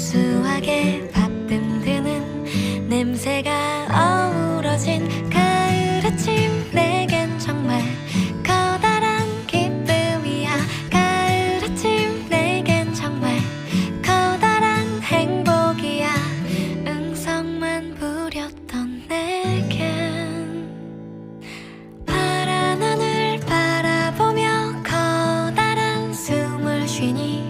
수하게 바쁨 드는 냄새가 어우러진 가을 아침. 내겐 정말 커다란 기쁨이야. 가을 아침 내겐 정말 커다란 행복이야. 응성만 부렸던 내겐 파란 하늘 바라보며 커다란 숨을 쉬니